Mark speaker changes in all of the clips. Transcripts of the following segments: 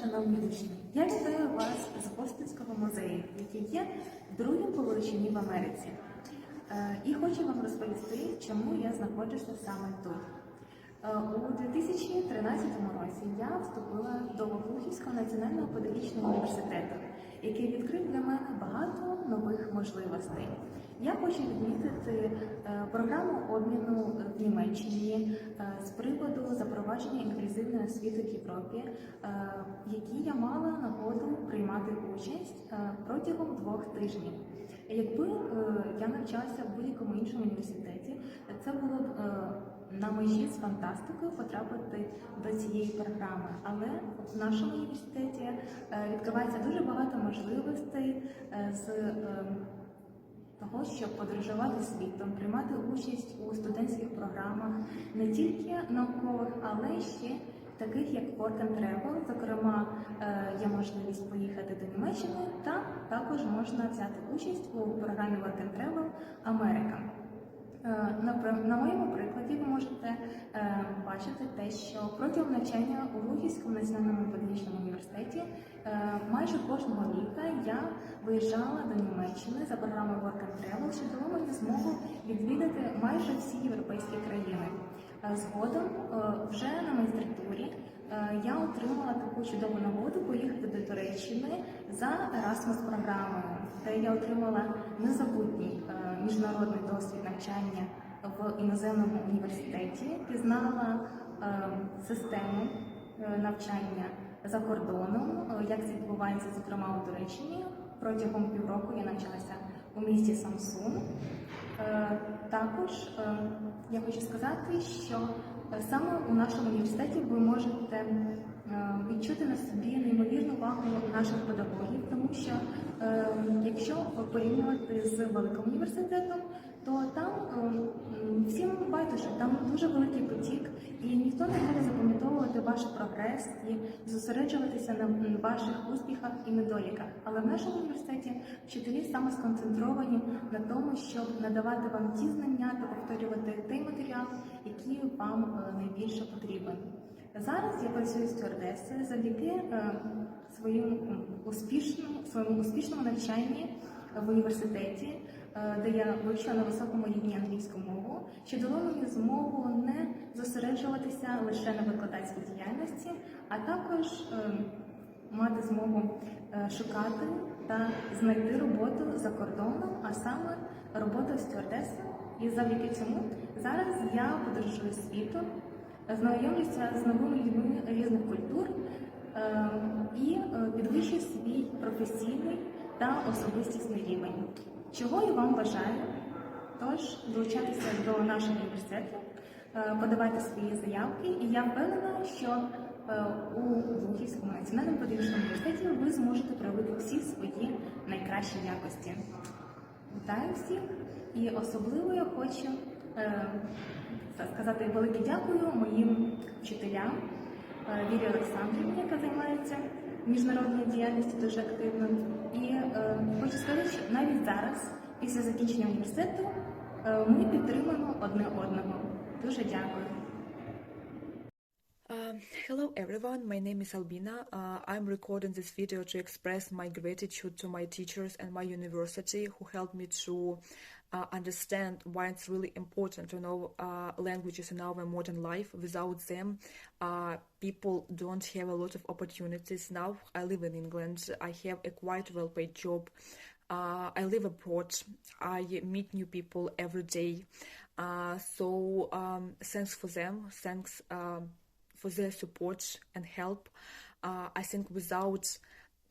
Speaker 1: шановні учні! Я вітаю вас з Бостонського музею, який є другим по величині в Америці. Е, І хочу вам розповісти, чому я знаходжуся саме тут. Е, У 2013 році я вступила до Глухівського національного педагогічного університету, який відкрив для мене багато нових можливостей. Я хочу відмітити е, програму обміну в Німеччині е, з приводу запровадження інклюзивної освіти в Європі, е, в якій я мала нагоду приймати участь протягом двох тижнів. Якби я навчалася в будь-якому іншому університеті, це було б на межі з фантастикою потрапити до цієї програми. Але в нашому університеті е, відкривається дуже багато можливостей е, з е, того, щоб подорожувати світом, приймати участь у студентських програмах не тільки наукових, але ще таких як Work and Travel. Зокрема, є можливість поїхати до Німеччини, та також можна взяти участь у програмі Work and Travel Америка. Е, На, моєму прикладі ви можете е, бачити те, що протягом навчання у Лугівському національному педагогічному університеті е, майже кожного літа я виїжджала до Німеччини за програмою Work and Travel, що дало мені змогу відвідати майже всі європейські країни. Згодом, вже на магістратурі, я отримала таку чудову нагоду поїхати до Туреччини за Erasmus програмою, де я отримала незабутній е, міжнародний досвід навчання в іноземному університеті, пізнала е, систему е, навчання за кордоном, е, як це відбувається, зокрема у Туреччині. Протягом півроку я навчалася у місті Самсун. Е, Також е, я хочу сказати, що е, саме у нашому університеті ви можете е, відчути на собі неймовірну увагу наших педагогів, тому що е, якщо порівнювати з великим університетом, то там е, всім байдуже, там дуже великий потік, і ніхто не буде запам'ятовувати ваш прогрес і зосереджуватися на ваших успіхах і недоліках. Але в нашому університеті вчителі саме сконцентровані на тому, щоб надавати вам ті знання та який вам е, найбільше потрібен. Зараз я працюю стюардесою завдяки е, своїм успішному своєму успішному навчанні в університеті, е, де я вивчила на високому рівні англійську мову, що дало мені змогу не зосереджуватися лише на викладацькій діяльності, а також мати змогу шукати та знайти роботу за кордоном, а саме роботу стюардеси. І завдяки цьому зараз я подорожую світом, знайомлюся з новими людьми різних культур е, і е, підвищую свій професійний та особистісний рівень. Чого я вам бажаю? Тож долучайтеся до нашого університету, е, подавайте свої заявки, і я впевнена, що е, у Лугівському національному педагогічному університеті ви зможете проявити всі свої найкращі якості. Вітаю всіх і особливо я хочу сказати велике дякую моїм вчителям е, Вірі Олександрівні, яка займається міжнародною діяльністю дуже активно. І е, хочу сказати, що навіть зараз, після закінчення університету, е, ми підтримуємо одне одного. Дуже дякую.
Speaker 2: Um, hello everyone, my name is Albina. Uh, I'm recording this video to express my gratitude to my teachers and my university who helped me to uh, understand why it's really important to know uh, languages in our modern life. Without them, uh, people don't have a lot of opportunities. Now I live in England, I have a quite well paid job. Uh, I live abroad. I meet new people every day. Uh, so um, thanks for them. Thanks um, for their support and help. Uh, I think without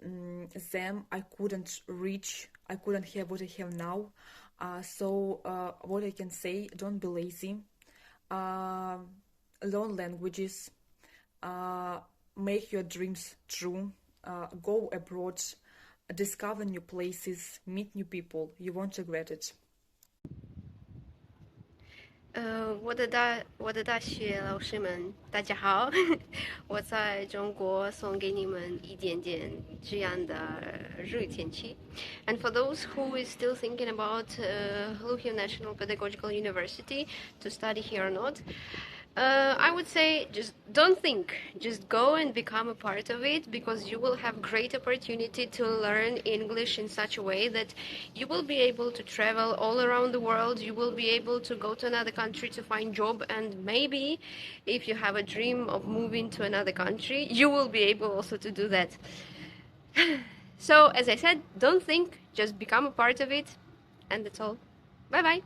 Speaker 2: um, them, I couldn't reach, I couldn't have what I have now. Uh, so, uh, what I can say, don't be lazy. Uh, learn languages. Uh, make your dreams true. Uh, go abroad. Discover new places. Meet new people. You won't regret it.
Speaker 3: 呃，我的大我的大学老师们，大家好，我在中国送给你们一点点这样的热天气。And for those who is still thinking about uh, Lufia National Pedagogical University to study here or not, Uh, I would say just don't think, just go and become a part of it because you will have great opportunity to learn English in such a way that you will be able to travel all around the world. You will be able to go to another country to find job, and maybe if you have a dream of moving to another country, you will be able also to do that. so, as I said, don't think, just become a part of it, and that's all. Bye bye.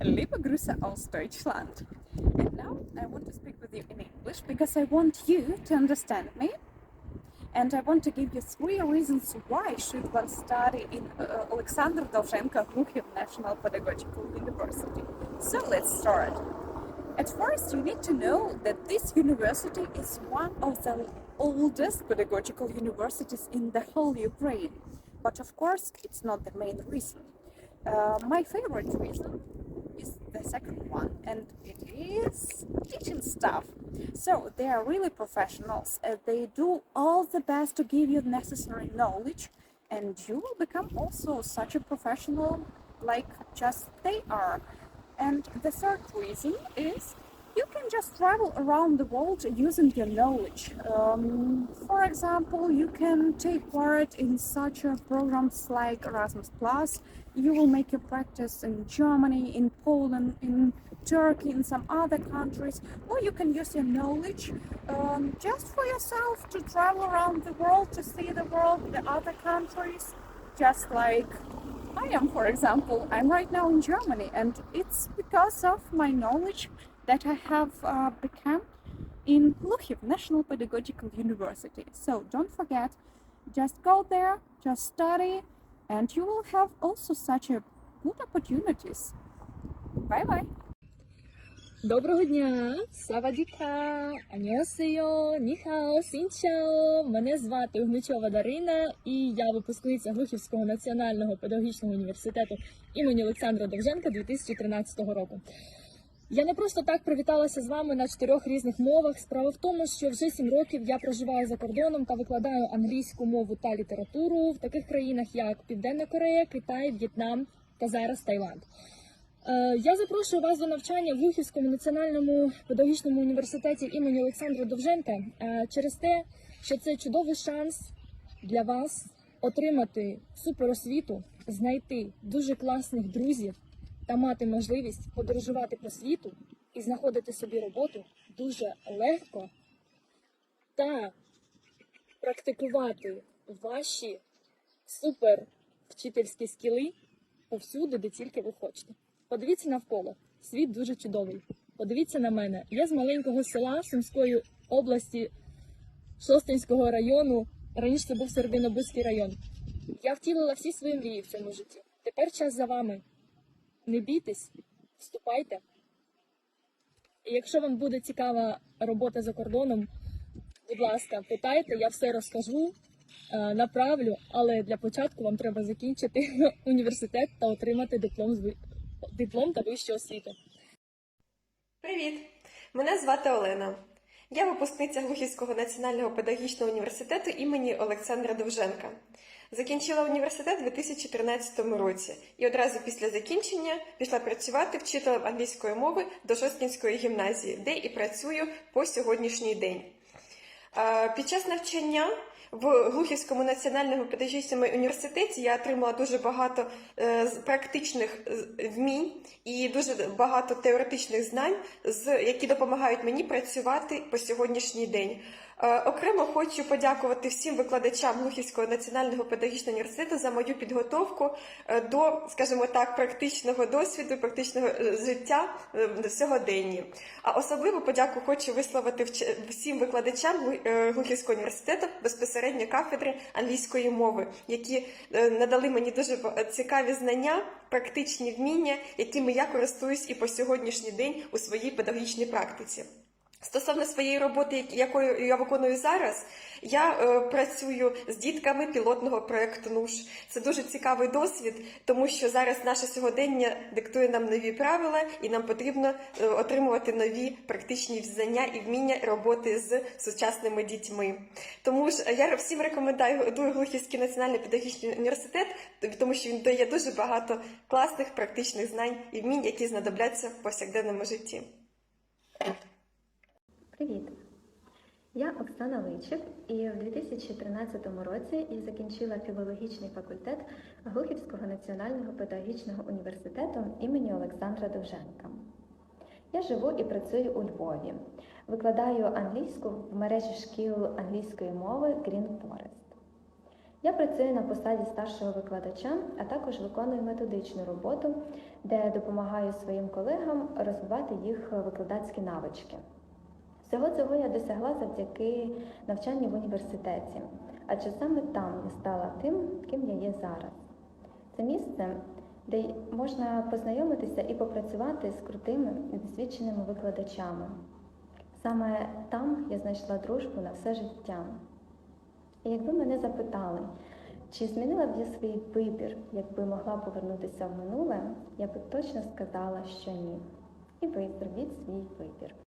Speaker 4: Liebe Grüße aus Deutschland. And now I want to speak with you in English because I want you to understand me. And I want to give you three reasons why should one study in uh, Alexander Dovzhenko Glukhov National Pedagogical University. So let's start. At first, you need to know that this university is one of the oldest pedagogical universities in the whole Ukraine. But of course, it's not the main reason. Uh, my favorite reason is the second one, and it is teaching stuff. So they are really professionals. Uh, they do all the best to give you necessary knowledge, and you will become also such a professional like just they are. And the third reason is you can just travel around the world using your knowledge. Um, for example, you can take part in such programs like Erasmus Plus. You will make your practice in Germany, in Poland, in Turkey, in some other countries, or you can use your knowledge um, just for yourself to travel around the world to see the world, the other countries, just like I am, for example. I'm right now in Germany, and it's because of my knowledge that I have uh, become in Lukhiv National Pedagogical University. So don't forget, just go there, just study, and you will have also such a good opportunities. Bye bye.
Speaker 5: Доброго дня! Савадіка! Аньосео, ніхао, сінчао! Мене звати Угничова Дарина і я випускниця Глухівського національного педагогічного університету імені Олександра Довженка 2013 року. Я не просто так привіталася з вами на чотирьох різних мовах. Справа в тому, що вже сім років я проживаю за кордоном та викладаю англійську мову та літературу в таких країнах, як Південна Корея, Китай, В'єтнам та зараз Таїланд. Е, Я запрошую вас до навчання в Глухівському національному педагогічному університеті імені Олександра Довженка е, через те, що це чудовий шанс для вас отримати суперосвіту, знайти дуже класних друзів та мати можливість подорожувати по світу і знаходити собі роботу дуже легко та практикувати ваші супер вчительські скіли повсюди, де тільки ви хочете. Подивіться навколо. Світ дуже чудовий. Подивіться на мене. Я з маленького села Сумської області Шостинського району. Раніше це був Серединобузький район. Я втілила всі свої мрії в цьому житті. Тепер час за вами. Не бійтесь, вступайте. І якщо вам буде цікава робота за кордоном, будь ласка, питайте, я все розкажу, е, направлю, але для початку вам треба закінчити університет та отримати диплом диплом та вищу освіту.
Speaker 6: Привіт! Мене звати Олена. Я випускниця Глухівського національного педагогічного університету імені Олександра Довженка. Закінчила університет у 2013 році і одразу після закінчення пішла працювати вчителем англійської мови до Шосткінської гімназії, де і працюю по сьогоднішній день. Е, Під час навчання в Глухівському національному педагогічному університеті я отримала дуже багато е, практичних е, вмінь і дуже багато теоретичних знань, які допомагають мені працювати по сьогоднішній день. Е, Окремо хочу подякувати всім викладачам Глухівського національного педагогічного університету за мою підготовку до, скажімо так, практичного досвіду, практичного життя в сьогоденні. А особливо подяку хочу висловити всім викладачам Глу- Глухівського університету безпосередньо кафедри англійської мови, які е, надали мені дуже ба- цікаві знання, практичні вміння, якими я користуюсь і по сьогоднішній день у своїй педагогічній практиці. Стосовно своєї роботи, якою я виконую зараз, я е, працюю з дітками пілотного проекту НУШ. Це дуже цікавий досвід, тому що зараз наше сьогодення диктує нам нові правила, і нам потрібно е, отримувати нові практичні знання і вміння роботи з сучасними дітьми. Тому ж я всім рекомендую Глухівський національний педагогічний університет, тому що він дає дуже багато класних практичних знань і вмінь, які знадобляться в повсякденному житті.
Speaker 7: Привіт! Я Оксана Личик, і в 2013 році я закінчила філологічний факультет Глухівського національного педагогічного університету імені Олександра Довженка. Я живу і працюю у Львові. Викладаю англійську в мережі шкіл англійської мови Green Forest. Я працюю на посаді старшого викладача, а також виконую методичну роботу, де допомагаю своїм колегам розвивати їх викладацькі навички. Всього цього я досягла завдяки навчанню в університеті, адже саме там я стала тим, ким я є зараз. Це місце, де можна познайомитися і попрацювати з крутими і досвідченими викладачами. Саме там я знайшла дружбу на все життя. І якби мене запитали, чи змінила б я свій вибір, якби могла повернутися в минуле, я би точно сказала, що ні. І ви зробіть свій вибір.